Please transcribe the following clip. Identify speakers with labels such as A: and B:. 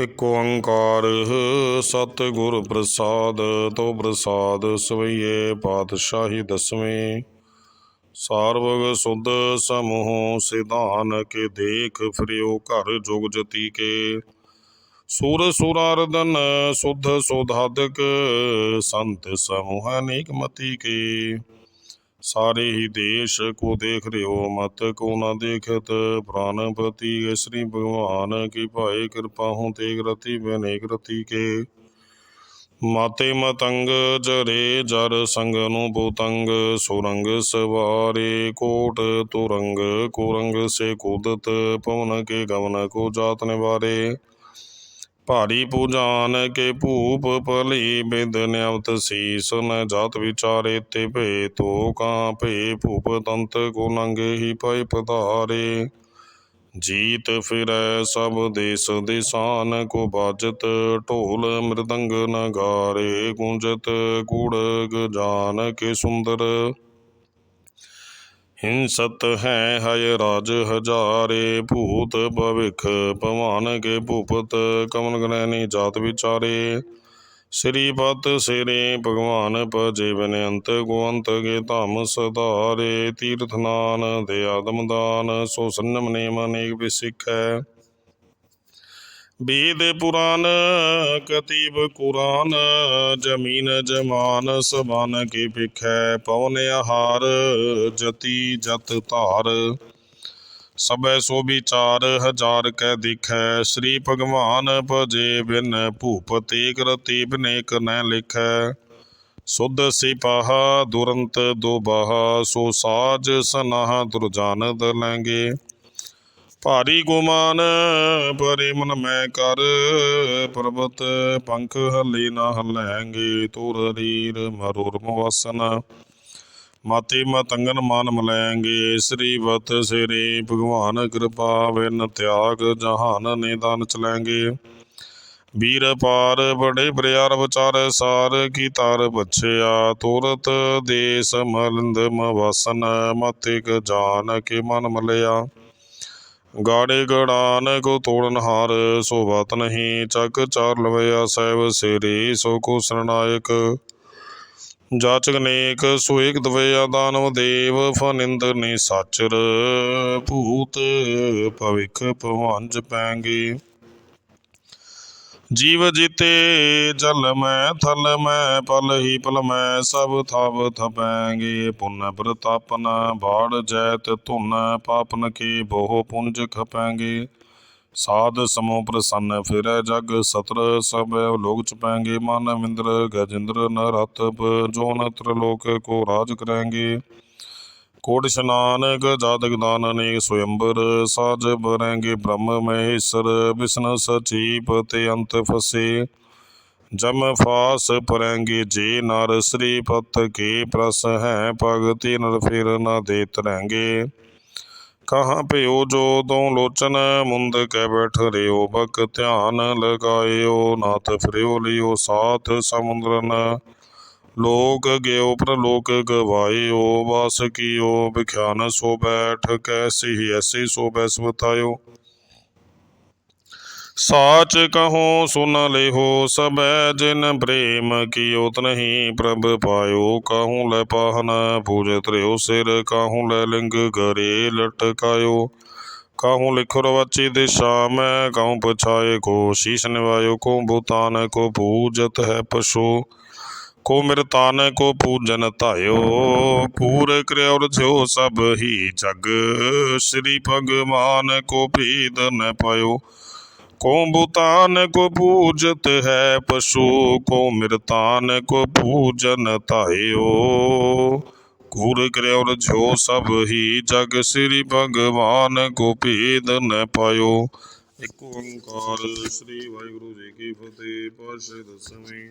A: ਇਕ ਓੰਕਾਰ ਸਤਿਗੁਰ ਪ੍ਰਸਾਦ ਤੋ ਪ੍ਰਸਾਦ ਸਵਈਏ ਪਾਤਸ਼ਾਹੀ ਦਸਵੇਂ। ਸਾਰਵਗ ਸੁਧ ਸਮੂਹ ਸਿਧਾਨ ਕੇ ਦੇਖ ਫਰਿਓ ਘਰ ਜੁਗ ਜਤੀ ਕੇ। ਸੂਰ ਸੁਰਾਰਦਨ ਸੁਧ ਸੁਧਾਦਕ ਸੰਤ ਸਮੂਹ ਅਨੇਕ ਮਤੀ ਕੇ। ਸਾਰੇ ਹੀ ਦੇਸ਼ ਕੋ ਦੇਖ ਰਿਓ ਮਤ ਕੋ ਨਾ ਦੇਖਤ। ਪ੍ਰਾਨਪਤੀ ਸ੍ਰੀ ਭਗਵਾਨ ਕੀ ਭਾਏ ਕਿਰਪਾ ਹੂੰ ਤੇਗ ਰਤੀ ਬਨੇਕ ਰਤੀ ਕੇ। ਮਾਤੇ ਮਤੰਗ ਜਰੇ ਜਰ ਸੰਗ ਨੂੰ ਬੋਤੰਗ ਸੁਰੰਗ ਸਵਾਰੇ ਕੋਟ ਤੁਰੰਗ, ਕੋਰੰਗ ਸੇ ਕੁਦਤ, ਪਵਨ ਕੇ ਗਵਨ ਕੋ ਜਾਤ ਨਿਵਾਰੇ। ਭਾਰੀ ਪੂਜਾਨ ਕੇ ਭੂਪ ਭਲੀ ਬਿਦ ਨਿਯਮਤ ਸੀਸ ਨ ਜਾਤ ਵਿਚਾਰੇ ਤੇ ਭੇ ਤੋ ਕਾਂ ਭੇ ਭੂਪ ਤੰਤ ਕੋ ਨੰਗੇ ਹੀ ਪਏ ਪਧਾਰੇ। ਜੀਤ ਫਿਰੈ ਸਭ ਦੇਸ ਦਿਸਾਨ ਕੋ ਬਾਜਤ, ਢੋਲ ਮ੍ਰਿਦੰਗ ਨਗਾਰੇ, ਗੂੰਜਤ, ਕੁੜਗ ਗਜਾਨ ਕੇ ਸੁੰਦਰ ਹਿੰਸਤ ਹੈ ਹਯ ਰਾਜ ਹਜ਼ਾਰੇ, ਭੂਤ ਭਵਿਖ ਭਵਾਨ ਕੇ ਭੂਪਤ ਕਮਨ ਗ੍ਰਹਿਣੀ ਜਾਤ ਵਿਚਾਰੇ। ਸ੍ਰੀ ਪਤ ਸਿਰੇ, ਭਗਵਾਨ ਭਜੇ ਬਨੰਤ ਗੋਅੰਤ ਕੇ ਧਮ ਸਧਾਰੇ। ਤੀਰਥ ਨਾਨ ਦੇ ਆਦਮ ਦਾਨ, ਸੋ ਸੰਨਮ ਨੇਮ ਅਨੇਕ ਵਿਸਿਖੈ। ਵੇਦ ਪੁਰਾਨ, ਕਤੀਬ ਕੁਰਾਨ, ਜਮੀਨ ਜਮਾਨ ਸਬਾਨ ਕੀ ਭਿਖੈ ਪਵਨ ਆਹਾਰ, ਜਤੀ ਜਤ ਧਾਰ। ਸਭੈ ਸੋ ਵਿਚਾਰ, ਹਜ਼ਾਰ ਕੈ ਦਿਖੈ, ਸ੍ਰੀ ਭਗਵਾਨ ਭਜੇ ਬਿਨ ਭੂਪ ਤੇਗ ਰਤੀ ਬਨੇਕ ਨੈ ਲਿਖੈ। ਸੁਧ ਸਿਪਾਹਾ, ਦੁਰੰਤ ਦੁਬਾਹਾ, ਸੋ ਸਾਜ ਸਨਾਹ ਦੁਰਜਾਨਦ ਲੈਂਗੇ ਭਾਰੀ ਗੁਮਾਨ, ਭਰੇ ਮਨ ਮੈਂ ਕਰ। ਪਰਬਤ ਪੰਖ ਹਲੇ ਨਾ ਹਲੈਂਗੇ ਤੁਰ ਰੀਰ ਮਰੂਰ ਮਵਸਨ। ਮਾਤੇ ਮਤੰਗਨ ਮਾਨ ਮਲੈਂਗੇ ਸ੍ਰੀ ਵਤ ਸ੍ਰੀ ਭਗਵਾਨ ਕਿਰਪਾ ਬਿਨ ਤਿਆਗ ਜਹਾਨ ਨਿਦਾਨ ਚਲੈਂਗੇ। ਵੀਰ ਪਾਰ ਬੜੇ ਬਰਿਆਰ ਵਿਚਾਰ ਸਾਰ, ਕੀ ਤਾਰ ਬਛਿਆ ਤੁਰਤ ਦੇਸ ਮਲੰਦ ਮਵਸਨ, ਮਤਿਕ ਜਾਨ ਕੇ ਮਨ ਮਲਿਆ? ਗਾੜੇ ਗੜਾਨ ਕੋ ਤੋੜਨ ਹਾਰ, ਸੋ ਬਾਤ ਨਹੀਂ, ਚੱਕ ਚਾਰ ਲਵਿਆ ਸਹਿਬ ਸਿਰੇ, ਸੋ ਕੋ ਸਰਨਾਇਕ ਜਾਚਕ ਨੇਕ, ਸੋ ਏਕ ਦਵਿਆ ਦਾਨਵ ਦੇਵ, ਫਨਿੰਦ ਨੇ ਸਾਚਰ, ਭੂਤ ਭਵਿਖ ਭਵਾਨ ਜਪੈਂਗੇ ਜੀਵ ਜਿਤੇ ਜਲ ਮੈਂ, ਥਲ ਮੈਂ, ਪਲ ਹੀ ਪਲ ਮੈਂ, ਸਭ ਥਾਵ ਥਪੈਂਗੇ ਪੁੰਨ ਪ੍ਰਤਾਪਨ, ਬਾੜ ਜੈਤ ਧੁਨ, ਪਾਪਨ ਕੀ ਬਹੁ ਪੁੰਜ ਖਪੈਂਗੇ। ਸਾਧ ਸਮੋ ਪ੍ਰਸੰਨ ਫਿਰੈ ਜਗ ਸਤਰ, ਸਭ ਲੋਕ ਚਪੈਂਗੇ, ਮਨ ਵਿੰਦਰ ਗਜਿੰਦਰ ਨਰਤਪ ਜੋ ਨਤਰ ਕੋ ਰਾਜ ਕਰੈਂਗੇ। कोट स्नान जातक दान अनेक साज बरेंगे ब्रह्म महेश्वर विष्णु सचिपते अंत फसे जम फास परेंगे जे नर श्री पत के प्रस हैं भगति नर फिर न दे तरेंगे कहाँ पे ओ जो दो लोचन मुंद कै बैठ रे ओ बक ध्यान लगाए नाथ फिर लियो साथ समुद्र न लोक गयो प्रलोक ओ वास की ओ विख्यान सो बैठ कैसे ही ऐसे सो बैस बतायो साच कहो सुन ले हो सब जिन प्रेम की कियो नहीं प्रभ पायो कहूँ ले पाहन पूज रहो सिर कहूँ ले लिंग गरे लटकायो कहूँ लिखो रवाची दिशा में कहूँ पछाए को शीश निवायो को भूतान को पूजत है पशु ਪਸ਼ੂ ਕੋ ਮਿਰਤਾਨ ਕੋ ਪੂਜਨ ਧਾਇਓ ਪੂਰ ਕਰਿਓ ਰਜੋ ਸਭ ਹੀ ਜਗ ਸ੍ਰੀ ਭਗਵਾਨ ਕੋ ਭੇਦ ਨ ਪਾਇਓ ਕੋ ਭੂਤਾਨ ਕੋ ਪੂਜਤ ਹੈ ਪਸ਼ੂ ਕੋ ਮਿਰਤਾਨ ਕੋ ਪੂਜਨ ਧਾਇਓ ਕੂਰ ਕਰਿਓ ਰਜੋ ਸਭ ਹੀ ਜਗ ਸ੍ਰੀ ਭਗਵਾਨ ਕੋ ਭੇਦ ਨ ਪਾਇਓ ਇੱਕ ਓੰਕਾਰ ਸ੍ਰੀ ਵਾਹਿਗੁਰੂ ਜੀ ਕੀ ਫਤਿਹ ਪਾਸ਼ੇ ਦਸਵੀਂ